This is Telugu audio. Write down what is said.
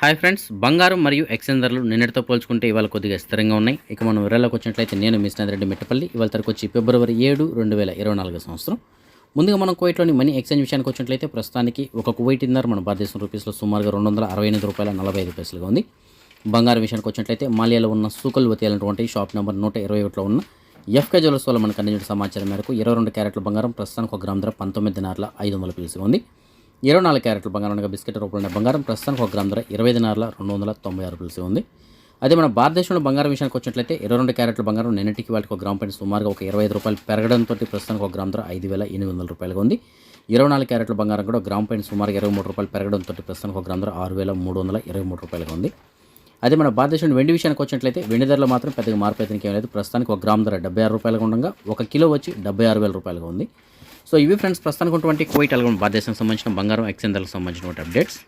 హాయ్ ఫ్రెండ్స్ బంగారం మరియు ఎక్స్చేంజ్ ధరలు నిన్నటితో పోల్చుకుంటే ఇవాళ కొద్దిగా స్థిరంగా ఉన్నాయి. ఇక మనం వివరాలకు వచ్చినట్లయితే నేను మీ రెడ్డి మిట్టపల్లి. ఇవాళ తరకు వచ్చి ఫిబ్రవరి ఏడు రెండు వేల ఇరవై నాలుగు సంవత్సరం. ముందుగా మనం కువైట్లోని మనీ ఎక్స్చేంజ్ విషయానికి వచ్చినట్లయితే ప్రస్తుతానికి ఒక కువైట్ ఇన్నర్ మన భారతదేశం రూపీస్లో సుమారుగా రెండు వందల అరవై ఎనిమిది రూపాయల నలభై ఐదు పైసలుగా ఉంది. బంగారం విషయానికి వచ్చినట్లయితే మాలియాలో ఉన్న సూకల్ వతీయాలన్నటువంటి షాప్ నెంబర్ నూట ఇరవై ఒకటిలో ఉన్న ఎఫ్కే జ్యువెల్స్ వల్ల మనకు అందించిన సమాచారం మేరకు ఇరవై రెండు క్యారెట్ల బంగారం ప్రస్తుతానికి ఒక గ్రామ్ ధర పంతొమ్మిది నార్ల ఐదు వందల పిలుసుగా ఉంది. ఇరవై నాలుగు క్యారెట్ల బంగారం బిస్కెట్ రూపంలో బంగారం ప్రస్తుతానికి ఒక గ్రామ్ ధర ఇరవై ఐదు రెండు వందల తొంభై ఆరు పిలుసు ఉంది. అదే మన భారతదేశంలో బంగారం విషయానికి వచ్చినట్లయితే ఇరవై రెండు క్యారెట్ల బంగారం నిన్నటికి వాటికి ఒక గ్రామ్ పైన సుమారుగా ఒక ఇరవై ఐదు రూపాయలు పెరగడంతో ప్రస్తుతానికి ఒక గ్రామ్ ధర ఐదు వేల ఎనిమిది వందల రూపాయలుగా ఉంది. ఇరవై నాలుగు క్యారెట్ల బంగారం కూడా గ్రామ్ పైన సుమారుగా ఇరవై మూడు రూపాయలు పెరగడంతో ప్రస్తుతానికి ఒక గ్రామ్ ధర ఆరు వేల మూడు వందల ఇరవై మూడు రూపాయలుగా ఉంది. అదే మన భారతదేశంలో వెండి విషయానికి వచ్చినట్లయితే వెండి ధరలో మాత్రం పెద్దగా మార్పు అయితే ఇంకేం లేదు. ప్రస్తుతానికి ఒక గ్రామ్ ధర డెబ్బై ఆరు రూపాయలుగా ఉండగా ఒక కిలో వచ్చి డెబ్బై ఆరు వేల రూపాయలుగా ఉంది. సో ఇవి ఫ్రెండ్స్ ప్రస్తుతానికి ఉన్నటువంటి కోయిట్ అలగొండ భారతదేశానికి సంబంధించిన బంగారం ఎక్స్చేంజ్ ధరలకు సంబంధించినటువంటి అప్డేట్స్.